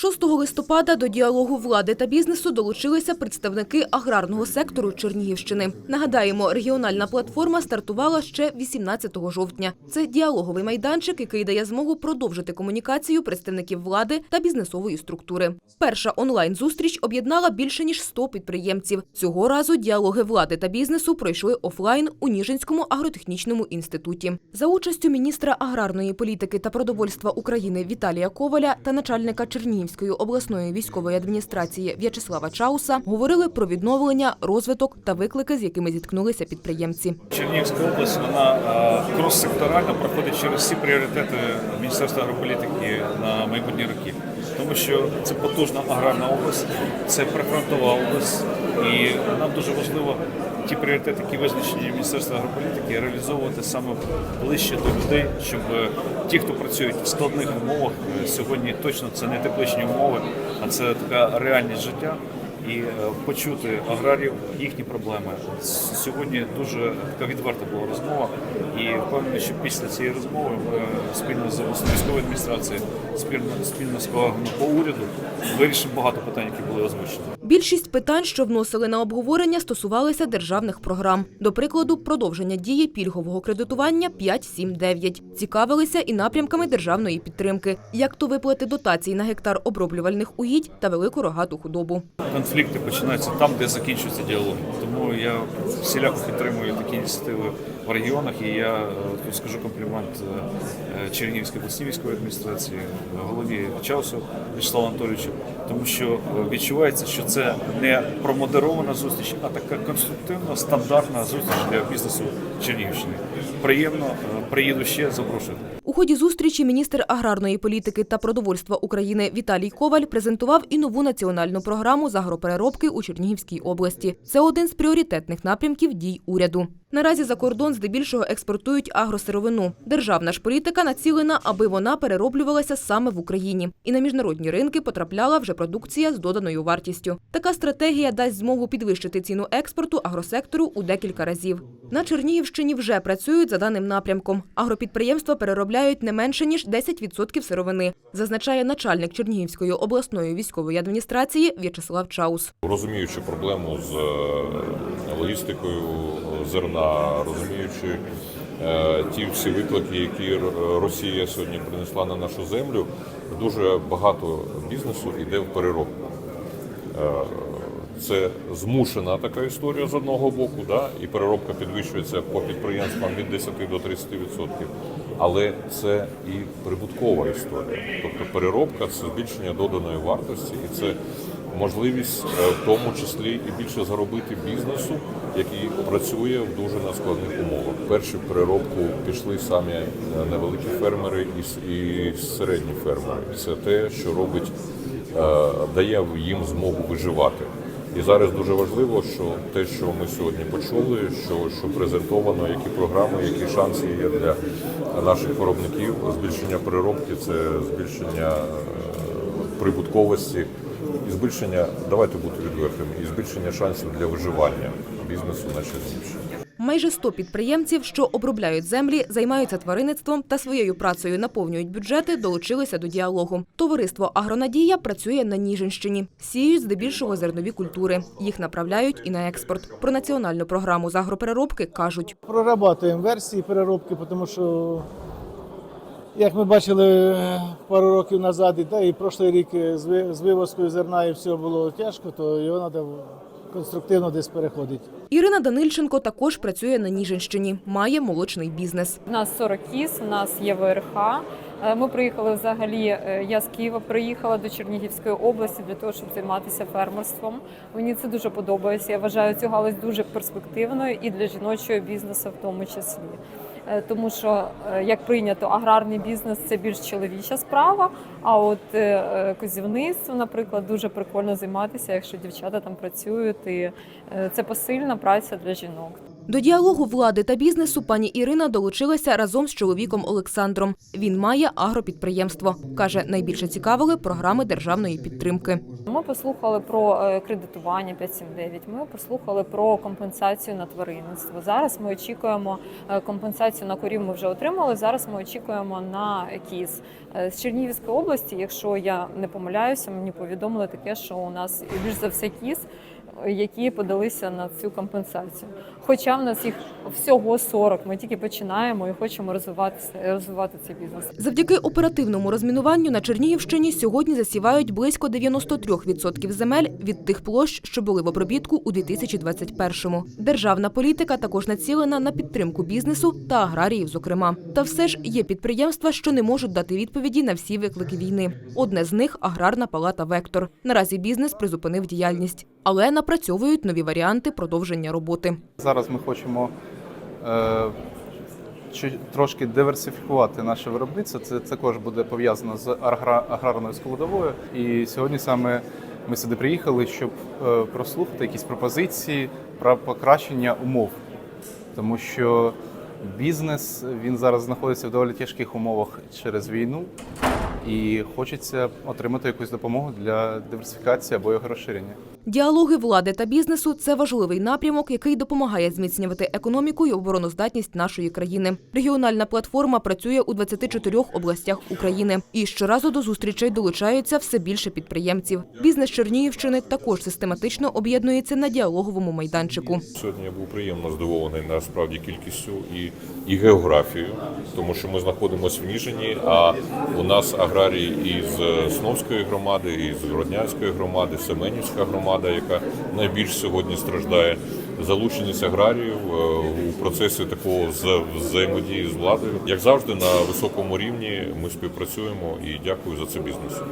6 листопада до діалогу влади та бізнесу долучилися представники аграрного сектору Чернігівщини. Нагадаємо, регіональна платформа стартувала ще 18 жовтня. Це діалоговий майданчик, який дає змогу продовжити комунікацію представників влади та бізнесової структури. Перша онлайн-зустріч об'єднала більше ніж 100 підприємців. Цього разу діалоги влади та бізнесу пройшли офлайн у Ніжинському агротехнічному інституті. За участю міністра аграрної політики та продовольства України Віталія Коваля та начальника Чернігівської обласної військової адміністрації В'ячеслава Чауса говорили про відновлення, розвиток та виклики, з якими зіткнулися підприємці. Чернігівська область вона е, крос-секторально проходить через всі пріоритети Міністерства агрополітики на майбутні роки. Тому що це потужна аграрна область, це прифронтова область, і нам дуже важливо ті пріоритети, які визначені Міністерством агрополітики, реалізовувати саме ближче до людей, щоб е, ті, хто працюють в складних умовах, е, сьогодні точно це не тепличні умови, а це така реальність життя і е, почути аграрів їхні проблеми. Сьогодні дуже така відверта була розмова, і впевнений, що після цієї розмови ми спільно з військовою адміністрацією, спільно спільно з колегами по уряду вирішимо багато питань, які були озвучені. Більшість питань, що вносили на обговорення, стосувалися державних програм. До прикладу, продовження дії пільгового кредитування 5.7.9. Цікавилися і напрямками державної підтримки, як то виплати дотацій на гектар оброблювальних угідь та велику рогату худобу. Конфлікти починаються там, де закінчується діалог. Тому я всіляко підтримую такі ініціативи в регіонах. І я е, скажу комплімент е, Чернігівській обласній військової адміністрації, голові Чаусу Вячеславу Анатолійовичу, тому що е, відчувається, що це не промодерована зустріч, а така конструктивна, стандартна зустріч для бізнесу Чернігівщини. Приємно, е, приїду ще, запрошую. У ході зустрічі міністр аграрної політики та продовольства України Віталій Коваль презентував і нову національну програму з агропереробки у Чернігівській області. Це один з пріоритетних напрямків дій уряду. Наразі за кордон здебільшого експортують агросировину. Державна ж політика націлена, аби вона перероблювалася саме в Україні. І на міжнародні ринки потрапляла вже продукція з доданою вартістю. Така стратегія дасть змогу підвищити ціну експорту агросектору у декілька разів. На Чернігівщині вже працюють за даним напрямком. Агропідприємства переробляють не менше ніж 10% сировини, зазначає начальник Чернігівської обласної військової адміністрації В'ячеслав Чаус. розуміючи проблему з е, логістикою зерна, розуміючи е, ті всі виклики, які Росія сьогодні принесла на нашу землю, дуже багато бізнесу йде в переробку. Е, Це змушена така історія з одного боку, да, і переробка підвищується по підприємствам від 10 до 30%. Але це і прибуткова історія. Тобто переробка це збільшення доданої вартості, і це можливість е, в тому числі і більше заробити бізнесу, який працює в дуже надскладних умовах. Перші переробку пішли самі е, невеликі фермери і середні фермери. Це те, що робить е, дає їм змогу виживати. І зараз дуже важливо, що те, що ми сьогодні почули, що, що презентовано, які програми, які шанси є для наших виробників, збільшення переробки, це збільшення прибутковості і збільшення, давайте бути відвертими, і збільшення шансів для виживання бізнесу на Чернігівщині. Майже 100 підприємців, що обробляють землі, займаються тваринництвом та своєю працею наповнюють бюджети, долучилися до діалогу. Товариство Агронадія працює на Ніжинщині. Сіють здебільшого зернові культури. Їх направляють і на експорт. Про національну програму з агропереробки кажуть. Прорабатуємо версії переробки, тому що, як ми бачили е, пару років назад, і, та, і прошлий рік е, з ви- з вивозкою зерна і все було тяжко, то його треба конструктивно десь переходити. Ірина Данильченко також працює на Ніжинщині. Має молочний бізнес. У нас 40 кіз, у нас є ВРХ. Е, Ми приїхали взагалі. Я з Києва приїхала до Чернігівської області для того, щоб займатися фермерством. Мені це дуже подобається. Я вважаю цю галузь дуже перспективною і для жіночого бізнесу, в тому числі. Е, Тому що, е, як прийнято, аграрний бізнес це більш чоловіча справа. А от е, козівництво, наприклад, дуже прикольно займатися, якщо дівчата там працюють, і це посильна праця для жінок. До діалогу влади та бізнесу пані Ірина долучилася разом з чоловіком Олександром. Він має агропідприємство. Каже, найбільше цікавили програми державної підтримки. Ми послухали про е, кредитування 579, Ми послухали про компенсацію на тваринництво. Зараз ми очікуємо е, компенсацію на корів. Ми вже отримали. Зараз ми очікуємо на кіз Е, з Чернігівської області. Якщо я не помиляюся, мені повідомили таке, що у нас більш за все кіз, які подалися на цю компенсацію. Хоча в нас їх всього 40, Ми тільки починаємо і хочемо розвиватися, розвивати цей бізнес. Завдяки оперативному розмінуванню на Чернігівщині сьогодні засівають близько 93% земель від тих площ, що були в обробітку у 2021-му. Державна політика також націлена на підтримку бізнесу та аграріїв, зокрема. Та все ж є підприємства, що не можуть дати відповіді на всі виклики війни. Одне з них аграрна палата Вектор. Наразі бізнес призупинив діяльність, але напрацьовують нові варіанти продовження роботи. Зараз ми хочемо е, трошки диверсифікувати наше виробництво. Це також буде пов'язано з аграрною складовою. І сьогодні саме ми сюди приїхали, щоб е, прослухати якісь пропозиції про покращення умов, тому що бізнес він зараз знаходиться в доволі тяжких умовах через війну. І хочеться отримати якусь допомогу для диверсифікації або його розширення. Діалоги влади та бізнесу це важливий напрямок, який допомагає зміцнювати економіку і обороноздатність нашої країни. Регіональна платформа працює у 24 областях України. І щоразу до зустрічей долучаються все більше підприємців. Бізнес Чернігівщини також систематично об'єднується на діалоговому майданчику. Сьогодні я був приємно здивований насправді кількістю і, і географією, тому що ми знаходимося в Ніжині, а у нас аграрії із е, Сновської громади, із Гроднянської громади, Семенівська громада, яка найбільш сьогодні страждає. Залученість аграріїв е, у процесі такого вза- взаємодії з владою, як завжди, на високому рівні ми співпрацюємо і дякую за це бізнесу.